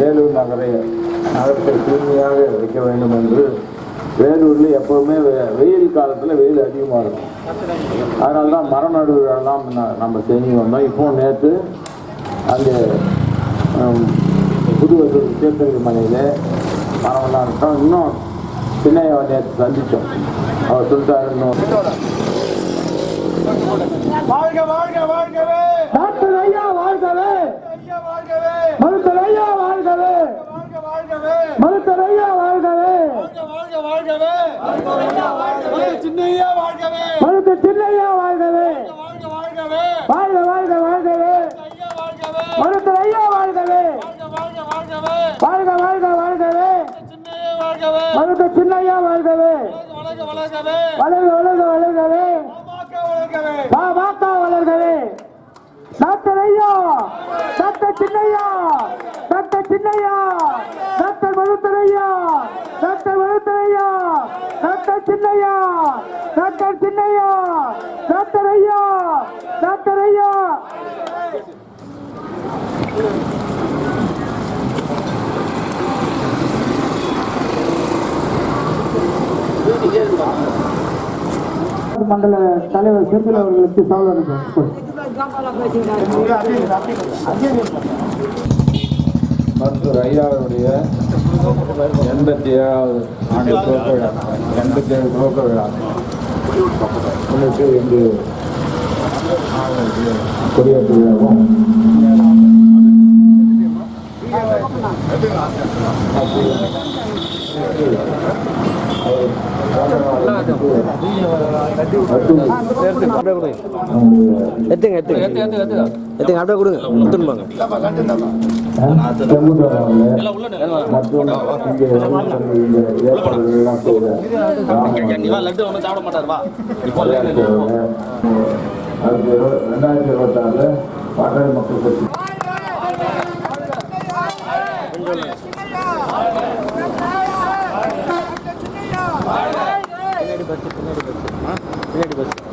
வேலூர் நகரை நகரத்தை தூய்மையாக வைக்க வேண்டும் என்று வேலூரில் எப்போவுமே வெ- வெயில் காலத்தில் வெயில் அதிகமாக இருக்கும். அதனால தான் மரம் நடுவிழாலாம் ந- நம்ம செஞ்சு வந்தோம். இப்போ நேற்று அங்கே புதுவசூர் சேத்தங்கி மனையில் மரம்லாம் இருக்கோம். இன்னும் சின்னையை நேற்று சந்தித்தோம் அவர் சொல்லிட்டாரு இன்னும் வாழ்க வாழ்க வாழ்கவே! வாழ்கவே! ஐயா வாழ்கவே மருத்துவர் ஐயா வாழ்கவே வாழ்க வாழ்கவே மருத்துவர் ஐயா வாழ்கவே. வாழ்க வாழ்க வாழ்கவே. சின்னையா வாழ்கவே. மருத்துவர் சின்னையா வாழ்கவே. வாழ்க வாழ்கவே. வாழ்க வாழ்க வாழ்கவே. மருத்துவர் ஐயா வாழ்கவே. வாழ்க வாழ்க வாழ்கவே. மருத்துவர் சின்னையா வாழ்கவே. வளர்க வளர்கவே. வளர்க வளர்கவே. பாமக வளர்கவே. டாக்டர் ஐயா doctor Chinnaiya doctor Chinnaiya doctor மருத்துவர் டாக்டர் மருத்துவர் doctor Chinnaiya doctor Chinnaiya doctor ஐயா டாக்டர் ஐயா. மண்டல தலைவர் செந்தில் அவர்களுக்கு சவால் மருத்துவர் ஐயாவுடைய எண்பத்தி ஏழாவது ஆண்டு துவக்க விழா. எண்பத்தி ஏழு துவக்க விழா. முன்னிட்டு இன்று குடியரசு விழாவும் எத்துங்க எத்துங்க எத்துங்க அப்படியே கொடுங்க கொடுத்துருப்பாங்க லட்டு ஒன்றும் சாப்பிட மாட்டார் வா இப்போ ரெண்டாயிரத்தி இருபத்தாறுல பாட்டாளி மக்கள் கட்சி பஸ் பின்னாடி பஸ் பின்னாடி பஸ்